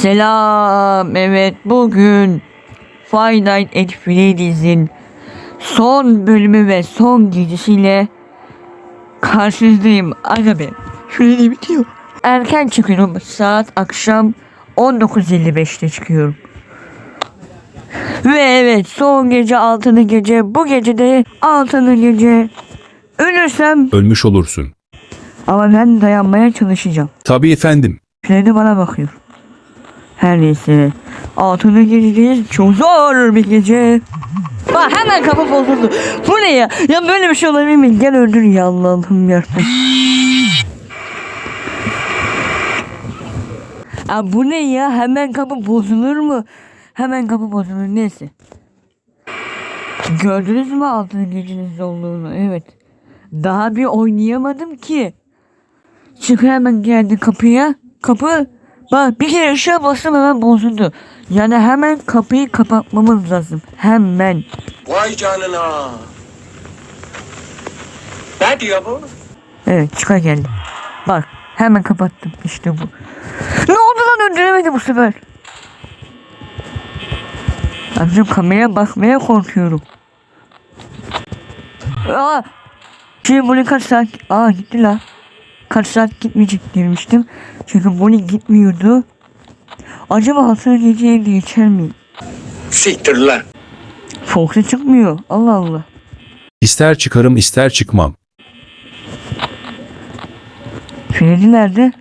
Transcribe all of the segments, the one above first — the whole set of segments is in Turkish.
Selam. Evet bugün Five Nights at Freddy's'in son bölümü ve son gecesiyle karşınızdayım. Aga be. Freddy bitiyor. Erken çıkıyorum. Saat akşam 19.55'te çıkıyorum. Ve evet son gece altıncı gece. Bu gece de altıncı gece. Ölürsem Ölmüş olursun. ama ben dayanmaya çalışacağım. Tabii efendim. Fredi bana bakıyor. Her neyse. Altıncı gecedeyiz. Çok zor bir gece. Bak hemen kapı bozuldu. Bu ne ya? Ya böyle bir şey olabilir mi? Gel öldür ya Allah'ım yarabbim. Ya bu ne ya? Hemen kapı bozulur mu? Hemen kapı bozulur. Neyse. Gördünüz mü altıncı gecenizde olduğunu? Evet. Daha bir oynayamadım ki. Çık hemen geldi kapıya. Kapı bak bir kere ışığa bastım hemen bozuldu. Yani hemen kapıyı kapatmamız lazım. Hemen. Vay canına. Ne diyor bu? Evet çıka geldi. Bak hemen kapattım. İşte bu. Ne oldu lan öldüremedi bu sefer. Abicim kameraya bakmaya korkuyorum. Aa, şimdi bunu kaç saat... Aa gitti la. Kaç saat gitmeyecek demiştim. Çünkü bunu gitmiyordu. Acaba altına geceye geçer mi? Siktir lan. Fox'e çıkmıyor. Allah Allah. İster çıkarım ister çıkmam. Freddy nerede?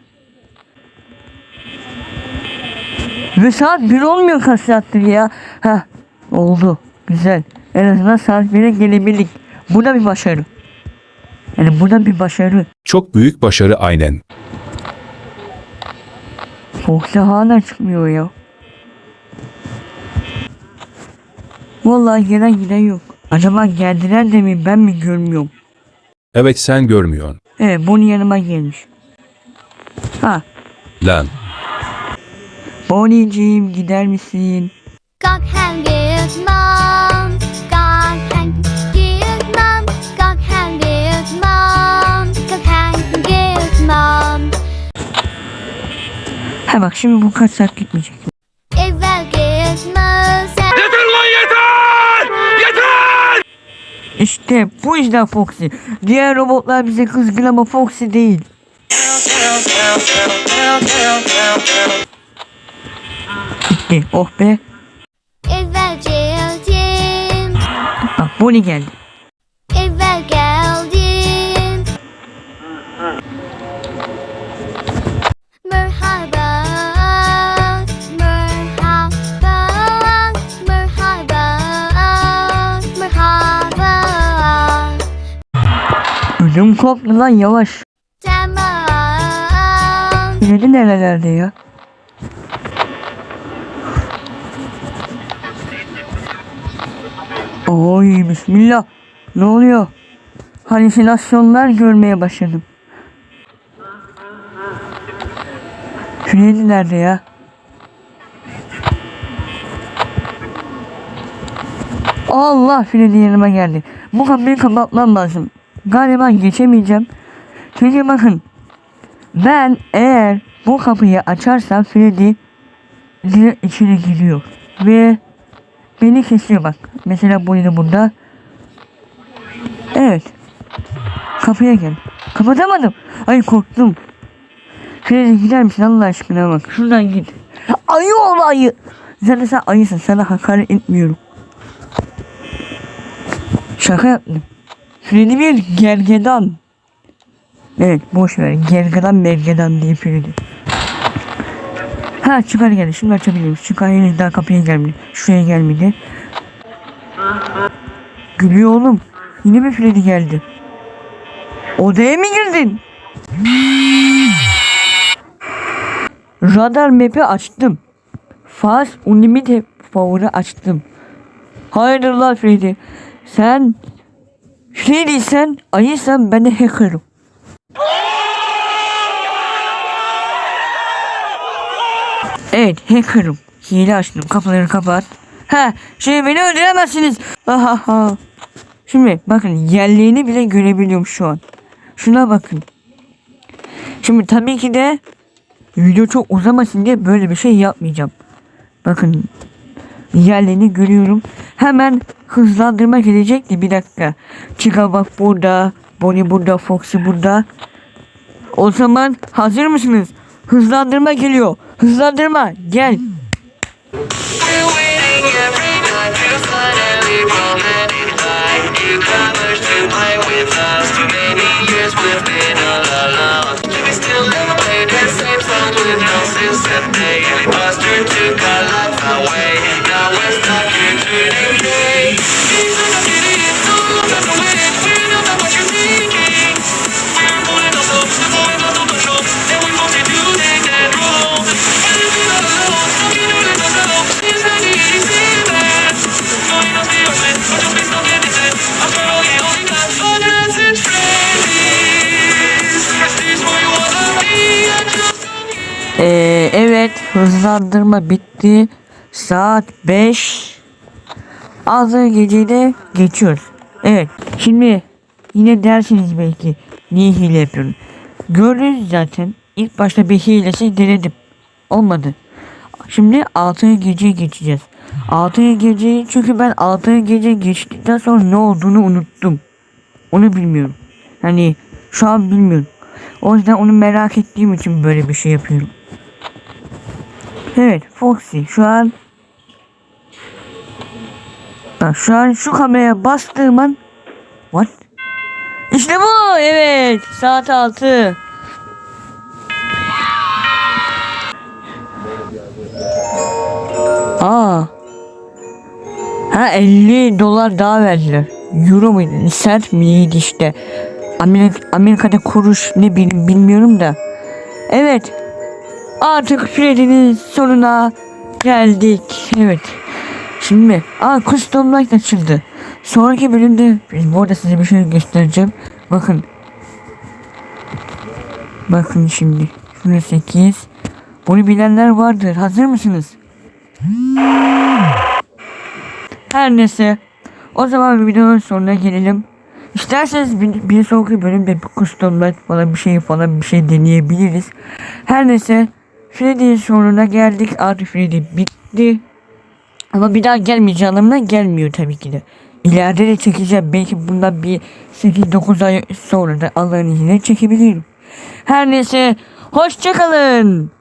Ve saat 1 olmuyor kaç saattir ya. Ha oldu. Güzel. En azından saat 1'e gelebildik. Bu da bir başarı. Yani bu da bir başarı. Çok büyük başarı aynen. Fox'e hala çıkmıyor ya. Vallahi gelen giden yok. Acaba geldiler de mi ben mi görmüyorum? Evet sen görmüyorsun. Evet bunun yanıma gelmiş. Ha Lan. Bonnie'ciğim gider misin? Con hàng Việt Ha bak şimdi bu kaç saat gitmeyecek. Evvel gitmez İşte bu yüzden Foxy. Diğer robotlar bize kızgın ama Foxy değil. Gitti. Oh be. Evvel Bak Bonnie geldi. Ödüm koptu lan yavaş. Tamam Freddy nerelerde ya? Oy bismillah. Ne oluyor? Halüsinasyonlar görmeye başladım. Freddy nerede ya? Allah Freddy yanıma geldi. Bu kapıyı kapatmam lazım. Galiba geçemeyeceğim. Çünkü bakın ben eğer bu kapıyı açarsam Freddy içine giriyor. Ve beni kesiyor bak. Mesela bu yine burada. Evet. Kapıya gel. Kapatamadım. Ay korktum. Freddy gider misin Allah aşkına bak. Şuradan git. Ayı ol ayı. Zaten sen ayısın. Sana hakaret etmiyorum. Şaka yaptım. Freddy bir gergedan. Evet boş ver. Gergedan mergedan diye Freddy. Ha çıkar geldi. Şimdi açabilirim. Çıkar henüz daha kapıya gelmedi. Şuraya gelmedi. Gülüyor oğlum. Yine mi Freddy geldi? Odaya mı girdin? Radar map'i açtım. Fast Unlimited Power'ı açtım. Hayırdır lan Freddy? Sen Freddy sen ayıysan ben de hacker'ım. Evet hacker'ım. Hile açtım. Kapıları kapat. Ha şey beni öldüremezsiniz. Ha ha. Şimdi bakın yerlerini bile görebiliyorum şu an. Şuna bakın. Şimdi tabii ki de video çok uzamasın diye böyle bir şey yapmayacağım. Bakın yerlerini görüyorum. Hemen hızlandırma gelecekti bir dakika. Chica burada. Bonnie burada. Foxy burada. O zaman hazır mısınız? Hızlandırma geliyor. Hızlandırma gel. All hızlandırma bitti. Saat 5. Azı geceyle geçiyoruz. Evet şimdi yine dersiniz belki niye hile yapıyorum. Gördünüz zaten ilk başta bir hilesi denedim. Olmadı. Şimdi 6. geceye geçeceğiz. 6. geceyi çünkü ben 6. gece geçtikten sonra ne olduğunu unuttum. Onu bilmiyorum. Hani şu an bilmiyorum. O yüzden onu merak ettiğim için böyle bir şey yapıyorum. Evet Foxy şu an Bak şu an şu kameraya bastığım an What? İşte bu evet saat 6 Aa Ha 50 dolar daha verdiler Euro muydu? Sent miydi işte Amerik Amerika'da kuruş ne bil- bilmiyorum da Evet Artık Freddy'nin sonuna geldik. Evet. Şimdi aa custom light açıldı. Sonraki bölümde bu arada size bir şey göstereceğim. Bakın. Bakın şimdi. Şurada 8. Bunu bilenler vardır. Hazır mısınız? Her neyse. O zaman videonun sonuna gelelim. İsterseniz bir, bir sonraki bölümde bir custom light falan bir şey falan bir şey deneyebiliriz. Her neyse. Freddy'nin sonuna geldik. Artık Freddy bitti. Ama bir daha gelmeyeceği anlamına gelmiyor tabii ki de. İleride de çekeceğim. Belki bundan bir 8-9 ay sonra da Allah'ın izniyle çekebilirim. Her neyse. Hoşçakalın.